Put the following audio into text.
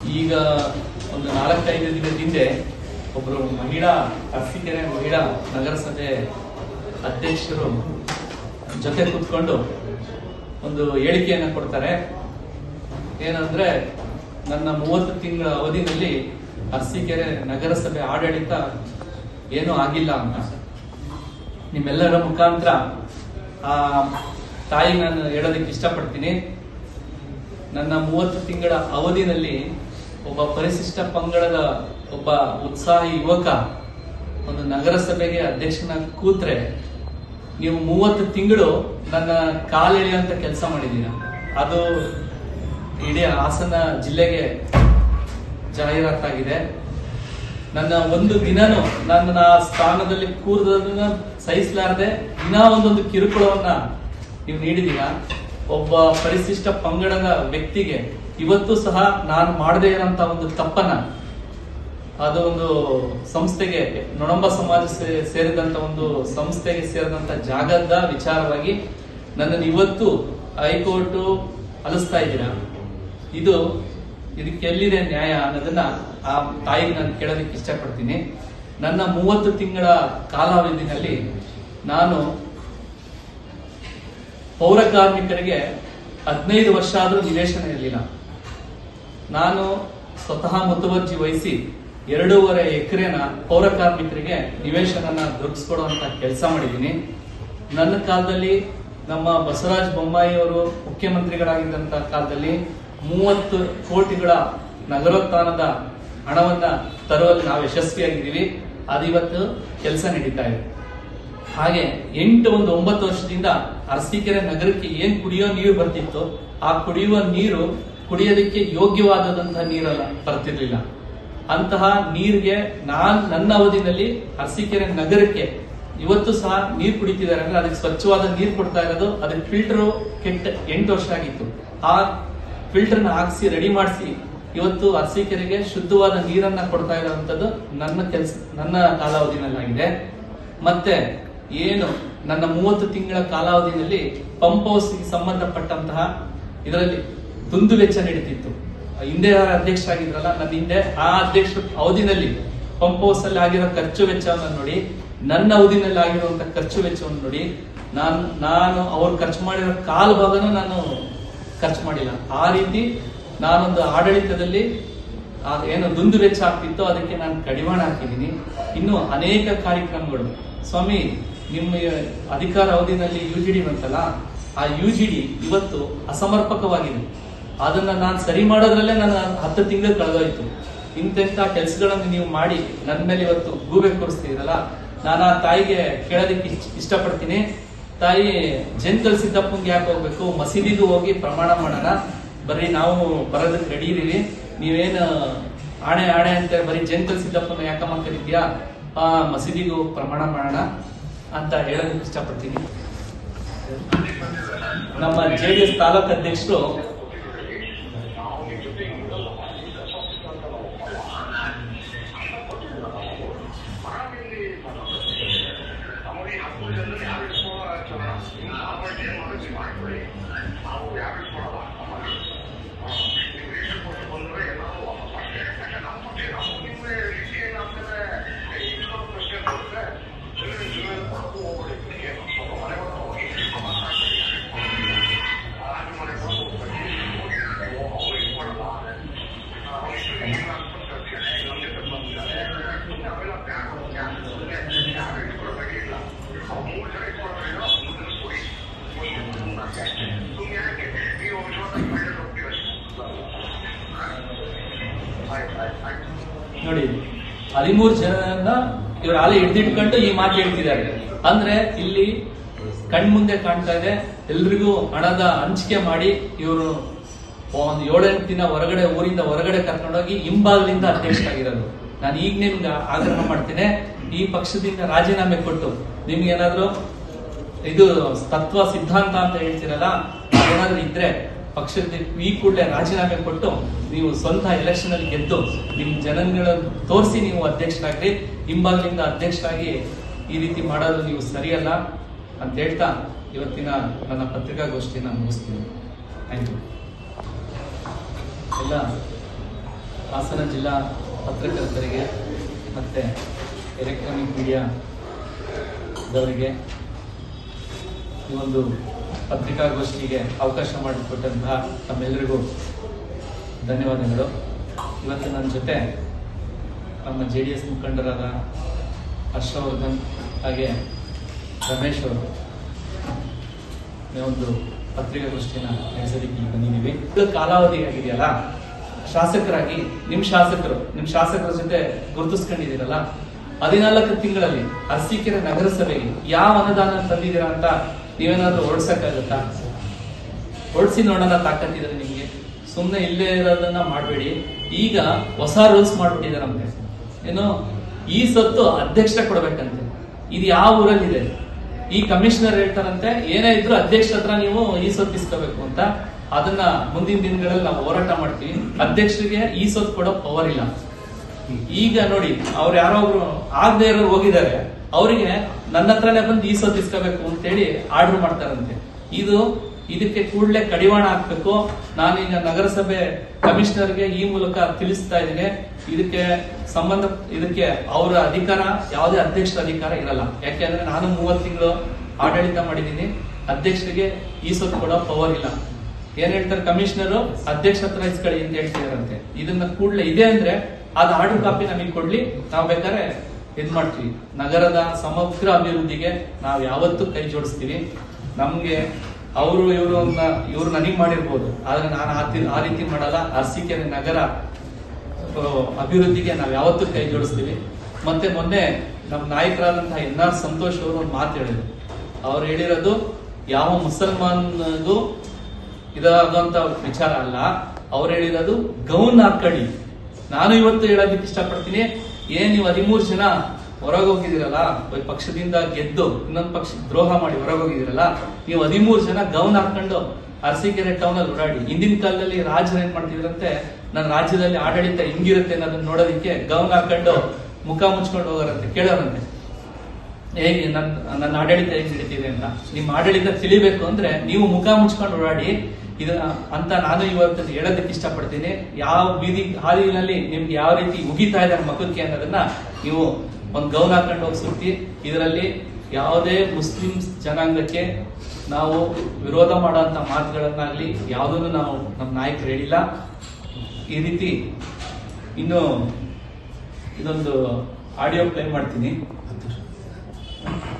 ಈಗ ಒಂದು ನಾಲ್ಕೈದು ದಿನದ ಹಿಂದೆ ಒಬ್ಬರು ಮಹಿಳಾ, ಅರಸೀಕೆರೆ ಮಹಿಳಾ ನಗರಸಭೆ ಅಧ್ಯಕ್ಷರು ಜೊತೆ ಕೂತ್ಕೊಂಡು ಒಂದು ಹೇಳಿಕೆಯನ್ನು ಕೊಡ್ತಾರೆ. ಏನಂದ್ರೆ, ನನ್ನ ಮೂವತ್ತು ತಿಂಗಳ ಅವಧಿನಲ್ಲಿ ಅರಸೀಕೆರೆ ನಗರಸಭೆ ಆಡಳಿತ ಏನೂ ಆಗಿಲ್ಲ ಅಂತ. ನಿಮ್ಮೆಲ್ಲರ ಮುಖಾಂತರ ಆ ತಾಯಿ ನಾನು ಹೇಳೋದಕ್ಕೆ ಇಷ್ಟಪಡ್ತೀನಿ. ನನ್ನ ಮೂವತ್ತು ತಿಂಗಳ ಅವಧಿನಲ್ಲಿ ಒಬ್ಬ ಪರಿಶಿಷ್ಟ ಪಂಗಡದ ಒಬ್ಬ ಉತ್ಸಾಹಿ ಯುವಕ ಒಂದು ನಗರಸಭೆಗೆ ಅಧ್ಯಕ್ಷನ ಕೂತ್ರೆ, ನೀವು ಮೂವತ್ತು ತಿಂಗಳು ನನ್ನ ಕಾಲೆಳೆಯುವಂತ ಕೆಲಸ ಮಾಡಿದ್ದೀರ? ಅದು ಇಡೀ ಹಾಸನ ಜಿಲ್ಲೆಗೆ ಜಾಹೀರಾತಾಗಿದೆ. ನನ್ನ ಒಂದು ದಿನನೂ ನನ್ನ ಸ್ಥಾನದಲ್ಲಿ ಕೂರ್ದನ್ನ ಸಹಿಸಲಾರದೆ ದಿನ ಒಂದೊಂದು ಕಿರುಕುಳವನ್ನ ನೀವು ನೀಡಿದೀರ ಒಬ್ಬ ಪರಿಶಿಷ್ಟ ಪಂಗಡದ ವ್ಯಕ್ತಿಗೆ ಇವತ್ತು ಸಹ ನಾನು ಮಾಡದೇ ಇರೋಂತ ಒಂದು ತಪ್ಪನ್ನ ಅದು ಒಂದು ಸಂಸ್ಥೆಗೆ, ನೊಣಂಬ ಸಮಾಜ ಸೇರಿದಂತ ಒಂದು ಸಂಸ್ಥೆಗೆ ಸೇರಿದಂತ ಜಾಗದ ವಿಚಾರವಾಗಿ ನನ್ನನ್ನು ಇವತ್ತು ಹೈಕೋರ್ಟ್ ಅಲಿಸ್ತಾ ಇದ್ದೀರಾ? ಇದು, ಇದಕ್ಕೆ ಎಲ್ಲಿದೆ ನ್ಯಾಯ ಅನ್ನೋದನ್ನ ಆ ತಾಯಿಗೆ ನಾನು ಕೇಳೋದಕ್ಕೆ ಇಷ್ಟಪಡ್ತೀನಿ. ನನ್ನ ಮೂವತ್ತು ತಿಂಗಳ ಕಾಲಾವಧಿನಲ್ಲಿ ನಾನು ಪೌರ ಕಾರ್ಮಿಕರಿಗೆ ಹದಿನೈದು ವರ್ಷ ಆದರೂ ನಿವೇಶನ ಇರಲಿಲ್ಲ. ನಾನು ಸ್ವತಃ ಮುತುವರ್ಜಿ ವಹಿಸಿ ಎರಡೂವರೆ ಎಕರೆನ ಪೌರ ಕಾರ್ಮಿಕರಿಗೆ ನಿವೇಶನನ ದೊರಕಿಸ್ಕೊಡುವಂತ ಕೆಲಸ ಮಾಡಿದ್ದೀನಿ. ನನ್ನ ಕಾಲದಲ್ಲಿ ನಮ್ಮ ಬಸವರಾಜ ಬೊಮ್ಮಾಯಿ ಅವರು ಮುಖ್ಯಮಂತ್ರಿಗಳಾಗಿದ್ದಂತ ಕಾಲದಲ್ಲಿ ಮೂವತ್ತು ಕೋಟಿಗಳ ನಗರೋತ್ಥಾನದ ಹಣವನ್ನ ತರುವಲ್ಲಿ ನಾವು ಯಶಸ್ವಿಯಾಗಿದ್ದೀವಿ. ಅದಿವತ್ತು ಕೆಲಸ ನಡೀತಾ ಇದೆ. ಹಾಗೆ ಎಂಟು ಒಂದು ಒಂಬತ್ತು ವರ್ಷದಿಂದ ಅರಸೀಕೆರೆ ನಗರಕ್ಕೆ ಏನ್ ಕುಡಿಯೋ ನೀರು ಬರ್ತಿತ್ತು ಆ ಕುಡಿಯುವ ನೀರು ಕುಡಿಯೋದಕ್ಕೆ ಯೋಗ್ಯವಾದಂತಹ ನೀರಲ್ಲ, ಬರ್ತಿರ್ಲಿಲ್ಲ. ಅಂತಹ ನೀರಿಗೆ ನಾನ್, ನನ್ನ ಅವಧಿನಲ್ಲಿ ಅರಸೀಕೆರೆ ನಗರಕ್ಕೆ ಇವತ್ತು ಸಹ ನೀರು ಕುಡಿತಿದ್ದಾರೆ. ಅಂದ್ರೆ ಅದಕ್ಕೆ ಸ್ವಚ್ಛವಾದ ನೀರು ಕೊಡ್ತಾ ಇರೋದು, ಅದಕ್ಕೆ ಫಿಲ್ಟರ್ ಕೆಟ್ಟ, ಎಂಟು ವರ್ಷ ಆಗಿತ್ತು. ಆ ಫಿಲ್ಟರ್ನ ಹಾಕ್ಸಿ, ರೆಡಿ ಮಾಡಿಸಿ ಇವತ್ತು ಅರಸೀಕೆರೆಗೆ ಶುದ್ಧವಾದ ನೀರನ್ನ ಕೊಡ್ತಾ ಇರುವಂತದ್ದು ನನ್ನ ಕೆಲಸ, ನನ್ನ ಕಾಲಾವಧಿನಲ್ಲಾಗಿದೆ. ಮತ್ತೆ ಏನು ನನ್ನ ಮೂವತ್ತು ತಿಂಗಳ ಕಾಲಾವಧಿಯಲ್ಲಿ ಪಂಪ್ ಹೌಸ್ಗೆ ಸಂಬಂಧಪಟ್ಟಂತಹ ಇದರಲ್ಲಿ ದುಂದು ವೆಚ್ಚ ನಡೀತಿತ್ತು. ಹಿಂದೆ ಅಧ್ಯಕ್ಷ ಅಧ್ಯಕ್ಷರಾಗಿದ್ರಲ್ಲ, ನನ್ನ ಹಿಂದೆ ಆ ಅಧ್ಯಕ್ಷ ಅವಧಿನಲ್ಲಿ ಪಂಪ್ ಹೌಸ್ ಅಲ್ಲಿ ಆಗಿರೋ ಖರ್ಚು ವೆಚ್ಚವನ್ನು ನೋಡಿ, ನನ್ನ ಅವಧಿನಲ್ಲಿ ಆಗಿರುವಂತ ಖರ್ಚು ವೆಚ್ಚವನ್ನು ನೋಡಿ, ನಾನು ನಾನು ಅವ್ರು ಖರ್ಚು ಮಾಡಿರೋ ಕಾಲು ಭಾಗನೂ ನಾನು ಖರ್ಚು ಮಾಡಿಲ್ಲ. ಆ ರೀತಿ ನಾನೊಂದು ಆಡಳಿತದಲ್ಲಿ ಏನು ದುಂದು ವೆಚ್ಚ ಆಗ್ತಿತ್ತು ಅದಕ್ಕೆ ನಾನು ಕಡಿವಾಣ ಹಾಕಿದ್ದೀನಿ. ಇನ್ನು ಅನೇಕ ಕಾರ್ಯಕ್ರಮಗಳು. ಸ್ವಾಮಿ ನಿಮ್ಮ ಅಧಿಕಾರ ಅವಧಿನಲ್ಲಿ ಯು ಜಿ ಡಿ ಬಂತಲ್ಲ, ಆ ಯು ಜಿ ಡಿ ಇವತ್ತು ಅಸಮರ್ಪಕವಾಗಿದೆ. ಅದನ್ನ ನಾನು ಸರಿ ಮಾಡೋದ್ರಲ್ಲೇ ನನ್ನ ಹತ್ತು ತಿಂಗಳು ಕಳೆದೋಯ್ತು. ಇಂತೆಂಥ ಕೆಲಸಗಳನ್ನು ನೀವು ಮಾಡಿ ನನ್ನ ಮೇಲೆ ಇವತ್ತು ಗೂಬೆ ಕೂರಿಸ್ತಿದ್ದೀರಲ್ಲ, ನಾನು ಆ ತಾಯಿಗೆ ಕೇಳೋದಕ್ಕೆ ಇಷ್ಟ- ಇಷ್ಟಪಡ್ತೀನಿ. ತಾಯಿ, ಜನ್ ಸಿದ್ದಪ್ಪಂಗೆ ಯಾಕೆ ಹೋಗ್ಬೇಕು? ಮಸೀದಿಗೂ ಹೋಗಿ ಪ್ರಮಾಣ ಮಾಡೋಣ. ಬರೀ ನಾವು ಬರೋದಕ್ಕೆ ರೆಡಿ ಇದೀವಿ ನೀವೇನು ಆಣೆ ಆಣೆ ಅಂತ ಬರೀ ಜನ್ ಸಿದ್ದಪ್ಪನ ಯಾಕಮ್ಮ ಕರಿತೀಯಾ? ಆ ಮಸೀದಿಗೂ ಪ್ರಮಾಣ ಮಾಡೋಣ. ಅಂತ ಹೇಳೋದಕ್ಕೆ ಇಷ್ಟಪಡ್ತೀನಿ. ನಮ್ಮ ಜೆ ಡಿ ಎಸ್ ತಾಲೂಕು ಅಧ್ಯಕ್ಷರು ನೋಡಿ, ಹದಿಮೂರು ಜನ ಇವ್ರು ಆಲೆ ಹಿಡ್ದಿಟ್ಕೊಂಡು ಈ ಮಾತು ಹೇಳ್ತಿದ್ದಾರೆ. ಅಂದ್ರೆ ಇಲ್ಲಿ ಕಣ್ಮುಂದೆ ಕಾಣ್ತಾ ಇದೆ, ಎಲ್ರಿಗೂ ಹಣದ ಹಂಚಿಕೆ ಮಾಡಿ ಇವರು ಒಂದು ಏಳೆಂಟು ದಿನ ಹೊರಗಡೆ, ಊರಿಂದ ಹೊರಗಡೆ ಕರ್ಕೊಂಡೋಗಿ ಅಂತೇಳಿ ಆಗಿರೋದು ನಾನು ಈಗ ನಿಮ್ಗೆ ಆಗ್ರಹ ಮಾಡ್ತೇನೆ, ಈ ಪಕ್ಷದಿಂದ ರಾಜೀನಾಮೆ ಕೊಟ್ಟು ನಿಮ್ಗೆ ಏನಾದ್ರು ಇದು ತತ್ವ ಸಿದ್ಧಾಂತ ಅಂತ ಹೇಳ್ತೀರಲ್ಲ ಏನಾದ್ರು ಇದ್ರೆ ಪಕ್ಷದ ಈ ಕೂಡಲೇ ರಾಜೀನಾಮೆ ಕೊಟ್ಟು ನೀವು ಸ್ವಂತ ಎಲೆಕ್ಷನ್ ಅಲ್ಲಿ ಗೆದ್ದು ನಿಮ್ಮ ಜನಗಳನ್ನು ತೋರಿಸಿ ನೀವು ಅಧ್ಯಕ್ಷರಾಗ್ರಿ ಹಿಂಬಾಗಲಿಂದ ಅಧ್ಯಕ್ಷರಾಗಿ ಈ ರೀತಿ ಮಾಡೋದು ನೀವು ಸರಿಯಲ್ಲ ಅಂತ ಹೇಳ್ತಾ ಇವತ್ತಿನ ನನ್ನ ಪತ್ರಿಕಾಗೋಷ್ಠಿನ ಮುಗಿಸ್ತೀನಿ. ಥ್ಯಾಂಕ್ ಯು ಎಲ್ಲ ಹಾಸನ ಜಿಲ್ಲಾ ಪತ್ರಕರ್ತರಿಗೆ ಮತ್ತು ಎಲೆಕ್ಟ್ರಾನಿಕ್ ಮೀಡಿಯಾದವರಿಗೆ ಈ ಒಂದು ಪತ್ರಿಕಾಗೋಷ್ಠಿಗೆ ಅವಕಾಶ ಮಾಡಿಕೊಟ್ಟಂತಹ ತಮ್ಮೆಲ್ಲರಿಗೂ ಧನ್ಯವಾದಗಳು. ಇವತ್ತು ನನ್ನ ಜೊತೆ ನಮ್ಮ ಜೆ ಡಿ ಎಸ್ ಮುಖಂಡರಾದ ಹರ್ಷವರ್ಧನ್ ಹಾಗೆ ರಮೇಶ್ ಅವರು ಒಂದು ಪತ್ರಿಕಾಗೋಷ್ಠಿನ ನಡೆಸೋದಕ್ಕೆ ಬಂದಿದ್ದೀವಿ. ಕಾಲಾವಧಿ ಆಗಿದೆಯಲ್ಲ, ಶಾಸಕರಾಗಿ ನಿಮ್ಮ ಶಾಸಕರು ನಿಮ್ಮ ಶಾಸಕರ ಜೊತೆ ಗುರುತಿಸ್ಕೊಂಡಿದ್ದೀರಲ್ಲ, ಹದಿನಾಲ್ಕು ತಿಂಗಳಲ್ಲಿ ಅರಸೀಕೆರೆ ನಗರಸಭೆಗೆ ಯಾವ ಅನುದಾನ ತಂದಿದ್ದೀರಾ ಅಂತ ನೀವೇನಾದ್ರೂ ಓಡಿಸಕ್ಕಾಗತ್ತಾ? ಓಡಿಸಿ ನೋಡೋಣ ತಾಕತ್ತಿದ್ರೆ ನಿಮ್ಗೆ. ಸುಮ್ಮನೆ ಇಲ್ಲೇ ಇರೋದನ್ನ ಮಾಡಬೇಡಿ. ಈಗ ಹೊಸ ರೂಲ್ಸ್ ಮಾಡ್ಬಿಟ್ಟಿದೆ ನಮ್ಗೆ. ಏನು, ಈ ಸೊತ್ತು ಅಧ್ಯಕ್ಷ ಕೊಡ್ಬೇಕಂತೆ. ಇದು ಯಾವ ಊರಲ್ಲಿದೆ? ಈ ಕಮಿಷನರ್ ಹೇಳ್ತಾರಂತೆ, ಏನೇ ಇದ್ರು ಅಧ್ಯಕ್ಷ ಹತ್ರ ನೀವು ಈ ಸೊತ್ತು ಇಸ್ಕೋಬೇಕು ಅಂತ. ಅದನ್ನ ಮುಂದಿನ ದಿನಗಳಲ್ಲಿ ನಾವು ಹೋರಾಟ ಮಾಡ್ತೀವಿ. ಅಧ್ಯಕ್ಷರಿಗೆ ಈ ಸೊತ್ತು ಕೊಡೋ ಪವರ್ ಇಲ್ಲ. ಈಗ ನೋಡಿ, ಅವ್ರು ಯಾರೋ ಒಬ್ರು ಆಗದೆ ಇರೋರು ಹೋಗಿದ್ದಾರೆ. ಅವರಿಗೆ ನನ್ನ ಹತ್ರನೇ ಬಂದು ಈ ಸೊತ್ತು ಇಸ್ಕೋಬೇಕು ಅಂತೇಳಿ ಆರ್ಡರ್ ಮಾಡ್ತಾರಂತೆ. ಇದು ಇದಕ್ಕೆ ಕೂಡಲೇ ಕಡಿವಾಣ ಹಾಕ್ಬೇಕು. ನಾನೀಗ ನಗರಸಭೆ ಕಮಿಷನರ್ಗೆ ಈ ಮೂಲಕ ತಿಳಿಸ್ತಾ ಇದ್ದೀನಿ. ಇದಕ್ಕೆ ಸಂಬಂಧ, ಇದಕ್ಕೆ ಅವರ ಅಧಿಕಾರ, ಯಾವುದೇ ಅಧ್ಯಕ್ಷರ ಅಧಿಕಾರ ಇರಲ್ಲ. ಯಾಕೆಂದ್ರೆ ನಾನು ಮೂವತ್ತು ತಿಂಗಳು ಆಡಳಿತ ಮಾಡಿದ್ದೀನಿ. ಅಧ್ಯಕ್ಷರಿಗೆ ಈ ಸೊತ್ತು ಕೊಡೋ ಪವರ್ ಇಲ್ಲ. ಏನ್ ಹೇಳ್ತಾರೆ ಕಮಿಷನರು? ಅಧ್ಯಕ್ಷ ಹತ್ರ ಇಸ್ಕೊಳ್ಳಿ ಅಂತ ಹೇಳ್ತಿದಾರಂತೆ. ಇದನ್ನ ಕೂಡಲೇ ಇದೆ ಅಂದ್ರೆ ಅದ್ ಆರ್ಡರ್ ಕಾಪಿ ನಮಗೆ ಕೊಡ್ಲಿ. ನಾವು ಬೇಕಾದ್ರೆ ಇದ್ ಮಾಡ್ತೀವಿ. ನಗರದ ಸಮಗ್ರ ಅಭಿವೃದ್ಧಿಗೆ ನಾವು ಯಾವತ್ತೂ ಕೈ ಜೋಡಿಸ್ತೀವಿ. ನಮ್ಗೆ ಅವರು ಇವರು ಇವ್ರು ನನಗ್ ಮಾಡಿರ್ಬೋದು. ಆದ್ರೆ ನಾನು ಆ ರೀತಿ ಮಾಡಲ್ಲ. ಅರಸಿಕೆರೆ ನಗರ ಅಭಿವೃದ್ಧಿಗೆ ನಾವು ಯಾವತ್ತೂ ಕೈ ಜೋಡಿಸ್ತೀವಿ. ಮತ್ತೆ ಮೊನ್ನೆ ನಮ್ಮ ನಾಯಕರಾದಂತಹ ಎನ್ ಆರ್ ಸಂತೋಷ್ ಅವರು ಒಂದು ಮಾತು ಹೇಳಿದ್ರು. ಅವ್ರು ಹೇಳಿರೋದು, ಯಾವ ಮುಸಲ್ಮಾನ್ಗೂ ಇದಾಗುವಂತ ವಿಚಾರ ಅಲ್ಲ. ಅವ್ರು ಹೇಳಿರೋದು, ಗೌನ್ ಹಾಕಡಿ. ನಾನು ಇವತ್ತು ಹೇಳೋದಕ್ಕೆ ಇಷ್ಟಪಡ್ತೀನಿ. ಏನ್ ನೀವು ಹದಿಮೂರು ಜನ ಹೊರಗೆ ಹೋಗಿದ್ದೀರಲ್ಲ ಒಂದು ಪಕ್ಷದಿಂದ ಗೆದ್ದು, ಇನ್ನೊಂದು ಪಕ್ಷ ದ್ರೋಹ ಮಾಡಿ ಹೊರಗೆ ಹೋಗಿದ್ದೀರಲ್ಲ ನೀವು ಹದಿಮೂರು ಜನ ಗೌನ್ ಹಾಕೊಂಡು ಅರಸೀಕೆರೆ ಟೌನ್ ಅಲ್ಲಿ ಓಡಾಡಿ, ಹಿಂದಿನ ಕಾಲದಲ್ಲಿ ರಾಜರು ಏನ್ ಮಾಡ್ತಿದ್ರಂತೆ, ನನ್ನ ರಾಜ್ಯದಲ್ಲಿ ಆಡಳಿತ ಹಿಂಗಿರುತ್ತೆ ಅನ್ನೋದನ್ನ ನೋಡೋದಕ್ಕೆ ಗೌನ್ ಹಾಕೊಂಡು ಮುಖ ಮುಚ್ಕೊಂಡು ಹೋಗೋರಂತೆ, ಕೇಳೋರಂತೆ. ಹೇಗೆ ನನ್ನ ನನ್ನ ಆಡಳಿತ ಹೇಗೆ ನಡೀತಿದೆ ಅಂತ. ನಿಮ್ಮ ಆಡಳಿತ ತಿಳಿಬೇಕು ಅಂದ್ರೆ ನೀವು ಮುಖ ಮುಚ್ಕೊಂಡು ಓಡಾಡಿ, ಇದ, ಅಂತ ನಾನು ಇವತ್ತು ಹೇಳೋದಕ್ಕೆ ಇಷ್ಟಪಡ್ತೀನಿ. ಯಾವ ಬೀದಿ, ಹಾದಿನಲ್ಲಿ ನಿಮ್ಗೆ ಯಾವ ರೀತಿ ಉಗಿತಾ ಇದ್ದಾರೆ ಮಕ್ಕಳಿಗೆ ಅನ್ನೋದನ್ನ ನೀವು ಒಂದು ಗೌನ ಹಾಕೊಂಡು ಹೋಗಿ ಸುತ್ತಿ, ಇದರಲ್ಲಿ ಯಾವುದೇ ಮುಸ್ಲಿಂ ಜನಾಂಗಕ್ಕೆ ನಾವು ವಿರೋಧ ಮಾಡುವಂತ ಮಾತುಗಳನ್ನಾಗ್ಲಿ ಯಾವುದನ್ನು ನಾವು ನಮ್ಮ ನಾಯಕರು ಹೇಳಿಲ್ಲ. ಈ ರೀತಿ ಇನ್ನು ಇದೊಂದು ಆಡಿಯೋ ಪ್ಲೇ ಮಾಡ್ತೀನಿ.